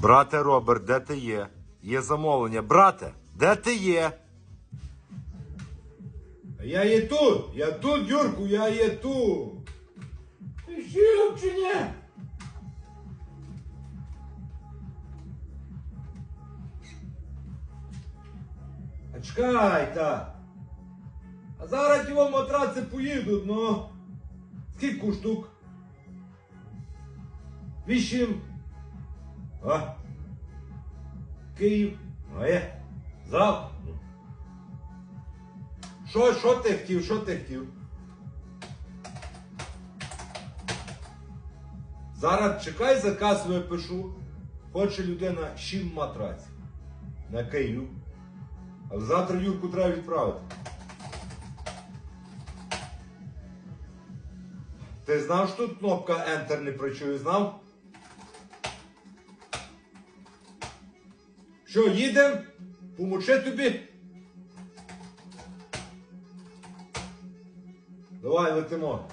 Брате Роберт, де ти є? Є замовлення. Брате, де ти є? Я є тут! Я тут, Юрку, я є тут! Ти щирок чи ні? А чекай, та. А зараз ті вам матраци поїдуть, ну. Скільки штук? Вісім. А? Київ. А є. Завтра. Ну. Що, що ти хотів, що ти хотів? Зараз чекай, заказ випишу. Хоче людина 7 матраців на Київ. А завтра Юрку треба відправити. Ти знав, що тут кнопка Enter не працює, знав? Що, їдемо? Помочи тобі? Давай летимо.